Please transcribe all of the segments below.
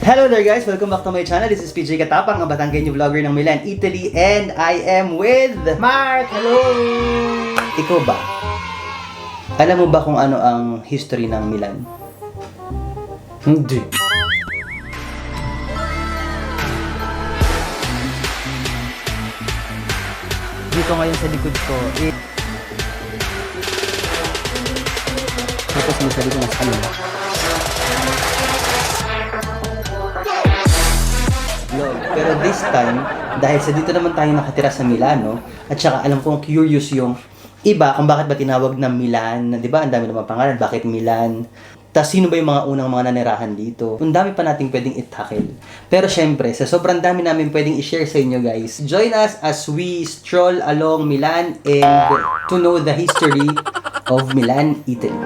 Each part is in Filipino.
Hello there guys! Welcome back to my channel. This is PJ Katapang, ang Batanggenyo vlogger ng Milan, Italy, and I am with... Mark, hello! Ikaw ba? Alam mo ba kung ano ang history ng Milan? Hindi. Dito ngayon sa likod ko, eh... Tapos may sa likod ng kanila. Yun. Pero this time, dahil sa dito naman tayo nakatira sa Milano, at saka alam kong curious yung iba kung bakit ba tinawag na Milan, di ba? Ang dami naman pangalan, bakit Milan? Tapos sino ba yung mga unang mga nanirahan dito? Ang dami pa nating pwedeng itakil. Pero syempre, sa sobrang dami namin pwedeng i-share sa inyo guys, join us as we stroll along Milan and to know the history of Milan, Italy.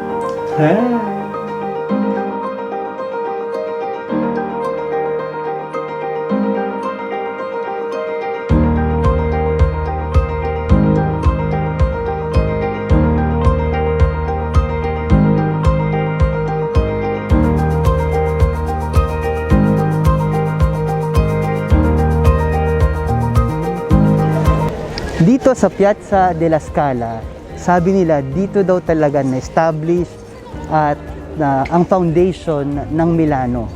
Dito sa Piazza della Scala, sabi nila dito daw talaga na-establish at na ang foundation ng Milano.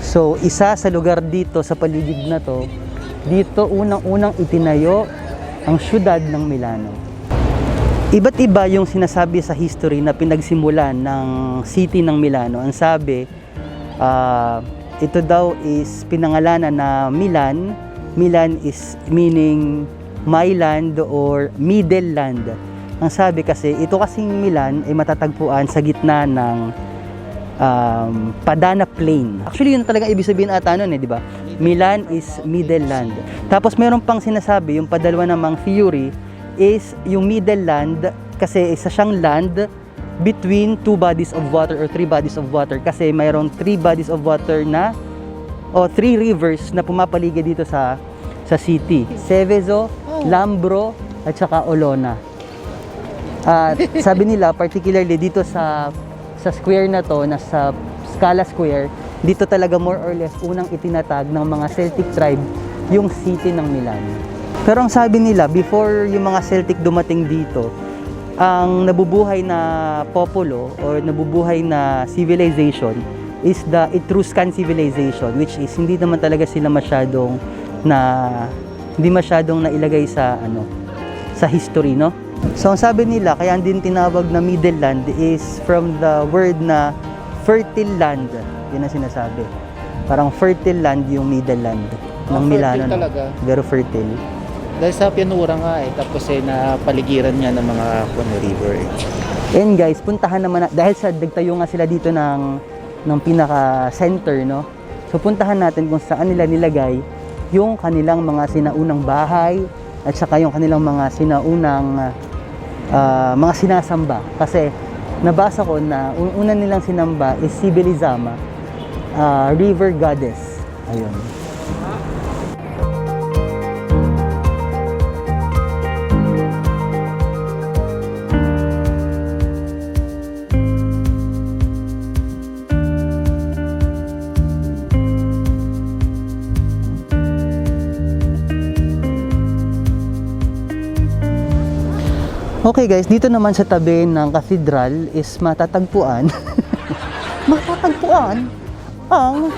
So, isa sa lugar dito sa paligid na to, dito unang-unang itinayo ang syudad ng Milano. Iba't iba yung sinasabi sa history na pinagsimulan ng city ng Milano. Ang sabi, ah, ito daw is pinangalanan na Milan. Milan is meaning my land or middle land. Ang sabi kasi, ito kasing Milan ay matatagpuan sa gitna ng um, Padana Plain. Actually, yun talaga ibig sabihin ata nun eh, di ba? Milan is middle land. Tapos meron pang sinasabi, yung padalwa namang theory, is yung middle land kasi isa siyang land between two bodies of water or three bodies of water kasi mayroong three bodies of water na o three rivers na pumapaligid dito sa sa city. Seveso, Lambro, at saka Olona. At sabi nila, particularly dito sa sa square na to, na sa Scala Square, dito talaga more or less unang itinatag ng mga Celtic tribe yung city ng Milan. Pero ang sabi nila, before yung mga Celtic dumating dito, ang nabubuhay na populo or nabubuhay na civilization is the Etruscan civilization which is hindi naman talaga sila masyadong na hindi masyadong nailagay sa ano sa history no so ang sabi nila kaya din tinawag na middle land is from the word na fertile land yun ang sinasabi parang fertile land yung middle land ng Oh, Milano talaga. very fertile Dahil sa pianura nga eh, tapos eh, napaligiran niya ng mga ano, river eh. And guys, puntahan naman na, dahil sa nagtayo nga sila dito ng ng pinaka center, no? So puntahan natin kung saan nila nilagay yung kanilang mga sinaunang bahay at saka yung kanilang mga sinaunang ah, mga sinasamba. Kasi nabasa ko na un- una nilang sinamba is si Belizama, ah, river goddess. Ayun. Okay guys, dito naman sa tabi ng cathedral is matatagpuan matatagpuan ang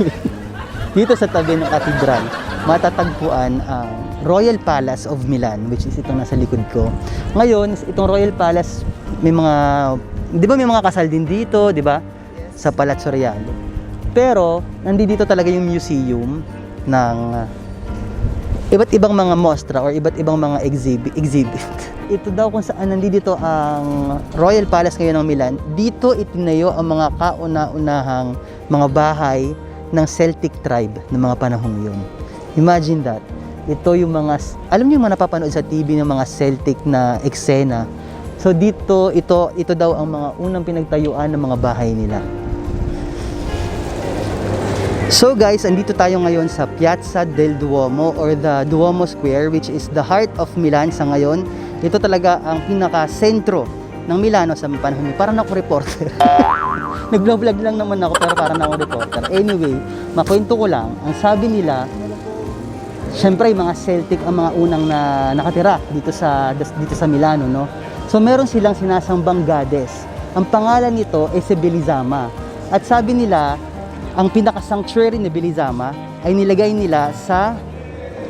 dito sa tabi ng cathedral matatagpuan ang Royal Palace of Milan which is itong nasa likod ko. Ngayon, itong Royal Palace may mga 'di ba may mga kasal din dito, 'di ba? Sa Palazzo Reale. Pero nandito talaga yung museum ng iba't ibang mga mostra or iba't ibang mga exhibit. exhibit. Ito daw kung saan nandito ang Royal Palace ngayon ng Milan, dito itinayo ang mga kauna-unahang mga bahay ng Celtic tribe ng mga panahong yun. Imagine that. Ito yung mga, alam niyo yung mga napapanood sa TV ng mga Celtic na eksena. So dito, ito, ito daw ang mga unang pinagtayuan ng mga bahay nila. So guys, andito tayo ngayon sa Piazza del Duomo or the Duomo Square which is the heart of Milan sa ngayon. Ito talaga ang pinaka-sentro ng Milano sa panahon niyo. Parang ako reporter. Nag-vlog lang naman ako pero parang ako reporter. Anyway, makwento ko lang, ang sabi nila, syempre mga Celtic ang mga unang na nakatira dito sa dito sa Milano, no? So meron silang sinasambang goddess. Ang pangalan nito ay si Belizama. At sabi nila, ang pinaka-sanctuary ni Belizama ay nilagay nila sa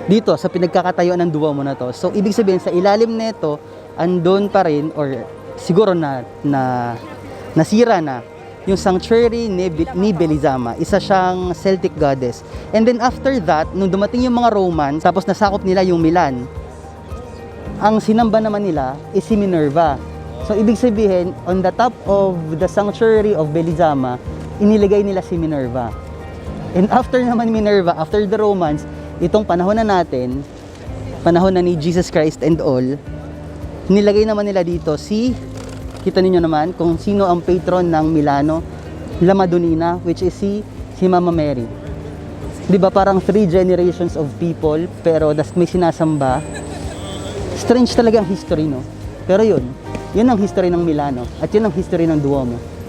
dito sa pinagkakatayuan ng Duomo na to. So ibig sabihin sa ilalim nito andon pa rin or siguro na na nasira na yung sanctuary ni, ni Belizama. Isa siyang Celtic goddess. And then after that, nung dumating yung mga Romans, tapos nasakop nila yung Milan, ang sinamba naman nila is si Minerva. So ibig sabihin, on the top of the sanctuary of Belizama, inilagay nila si Minerva. And after naman Minerva, after the Romans, itong panahon na natin, panahon na ni Jesus Christ and all, nilagay naman nila dito si, kita ninyo naman kung sino ang patron ng Milano, La Madonnina, which is si, si Mama Mary. 'Di ba parang three generations of people, pero das may sinasamba. Strange talaga ang history, no? Pero yun, yun ang history ng Milano, at yun ang history ng Duomo.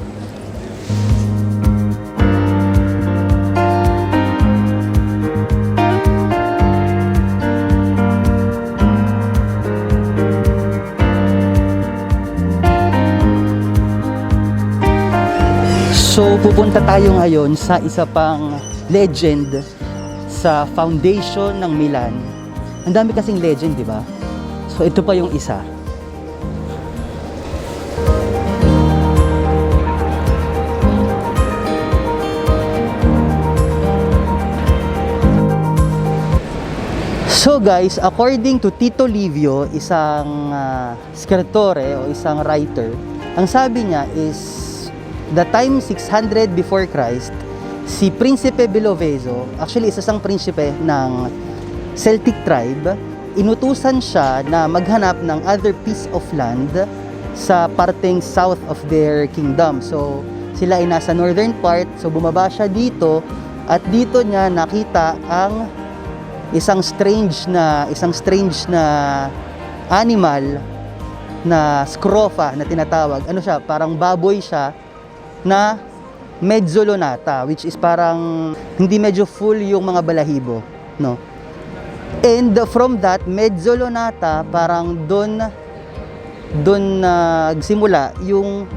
So pupunta tayo ngayon sa isa pang legend sa foundation ng Milan. Ang dami kasing legend, di ba? So ito pa yung isa. So guys, according to Tito Livio, isang uh, skritore o isang writer, ang sabi niya is the time 600 before Christ, si Prinsipe Belovezo, actually isa sang prinsipe ng Celtic tribe, inutusan siya na maghanap ng other piece of land sa parteng south of their kingdom. So, sila ay nasa northern part, so bumaba siya dito at dito niya nakita ang isang strange na isang strange na animal na scrofa na tinatawag. Ano siya? Parang baboy siya na mezzolonata which is parang hindi medyo full yung mga balahibo, no? And from that mezzolonata parang doon doon nagsimula yung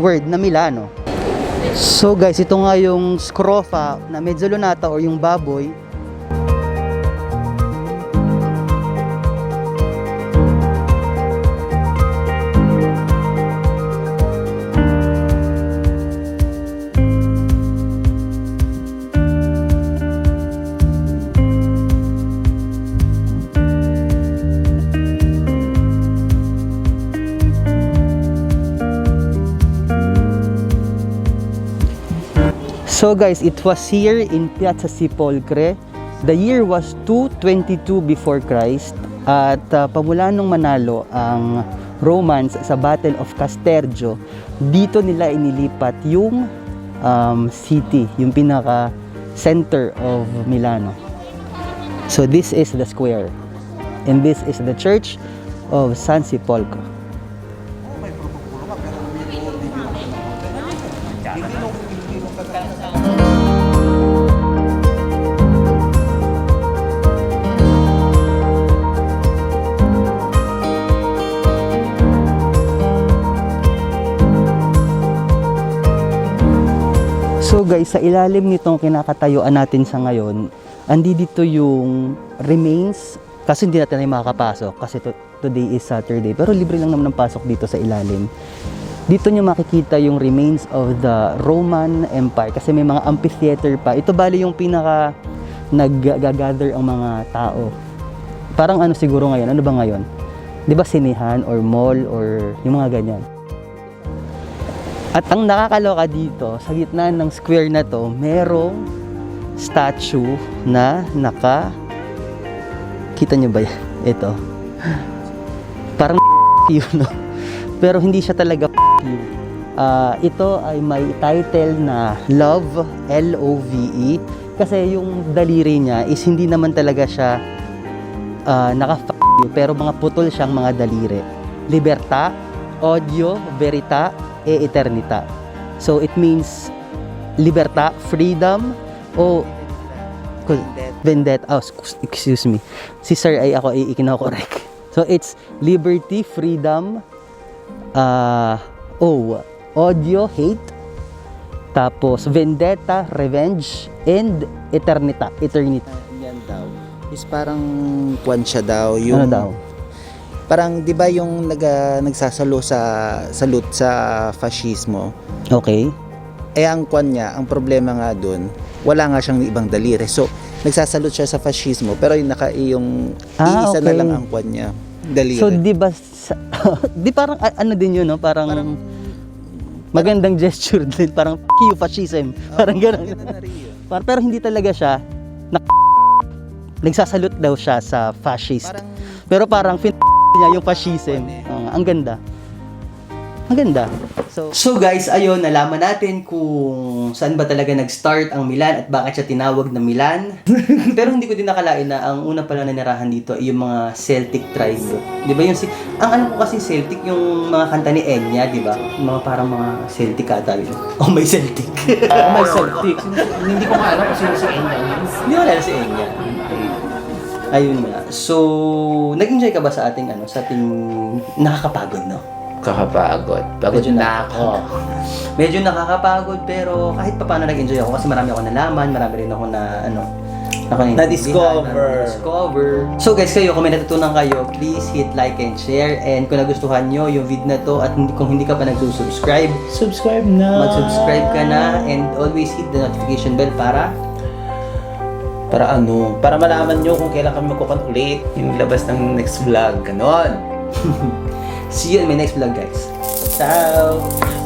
word na Milano. So guys, ito nga yung scrofa na mezzolonata or yung baboy So guys, it was here in Piazza Sipolcre. The year was 222 before Christ at uh, pamula nung manalo ang Romans sa Battle of Castergio, dito nila inilipat yung um, city, yung pinaka center of Milano. So this is the square and this is the church of San Sepolcro. So guys, sa ilalim nitong kinakatayuan natin sa ngayon, andi dito yung remains kasi hindi natin ay makakapasok kasi to- today is Saturday pero libre lang naman ang pasok dito sa ilalim. Dito nyo makikita yung remains of the Roman Empire kasi may mga amphitheater pa. Ito bali yung pinaka nag-gather ang mga tao. Parang ano siguro ngayon, ano ba ngayon? 'Di ba sinihan or mall or yung mga ganyan. At ang nakakaloka dito, sa gitna ng square na to, merong statue na naka... Kita nyo ba yan? Ito. Parang you, no? Pero hindi siya talaga you. Ah, ito ay may title na Love, L-O-V-E. Kasi yung daliri niya is hindi naman talaga siya uh, naka you, pero mga putol siyang mga daliri. Libertà, Odio, Verita, e Eternita. So it means libertà, freedom, o vendetta. Oh, excuse- me. Si sir ay ako ay ikinokorek. So it's liberty, freedom, uh, oh, audio, hate, tapos vendetta, revenge, and eternita, eternity. Yan daw. Is parang kwan siya daw. Yung, Ano daw? Parang, di ba yung nag, ah, nagsasalo sa salute sa fascismo? Okay. Eh, ang kwan niya, ang problema nga dun, wala nga siyang ibang daliri. So, nagsasalute siya sa fascismo, pero yung naka, yung Ah, iisa na okay. lang ang kwan niya. Daliri. So, di ba, di parang, ano din yun, no? Parang, Parang- magandang gesture din. Parang, F you, fascism. Parang gano'n. Ganun na rin yun. Par- pero hindi talaga siya, na nagsasalute daw siya sa fascist. Parang, Pero parang fin niya yung fascism. Ah, ang ganda. Ang ganda. So, so guys, ayun, nalaman natin kung saan ba talaga nag-start ang Milan at bakit siya tinawag na Milan. Pero hindi ko din nakalain na ang una pala nanirahan dito ay yung mga Celtic tribe. Di ba yung si... Ang alam ko kasi Celtic, yung mga kanta ni Enya, di ba? Yung mga parang mga Celtic ata yun. Oh, may Celtic. Oh, may Celtic. Hindi ko nga alam sino si Enya. Hindi wala na si Enya. Ayun nga. So, nag-enjoy ka ba sa ating ano, sa ating nakakapagod, no? Kakapagod. Pagod Medyo na ako. Medyo nakakapagod pero kahit pa paano nag-enjoy ako kasi marami ako nalaman, marami rin ako na ano, Na-discover. discover So guys, kayo kung may natutunan kayo, please hit like and share and kung nagustuhan nyo yung video na to at hindi, kung hindi ka pa nag-subscribe, Subscribe na. mag-subscribe ka na and always hit the notification bell para Para ano? Para malaman nyo kung kailan kami magkukan ulit. Yung labas ng next vlog. Ganon. see you in my next vlog guys. Ciao!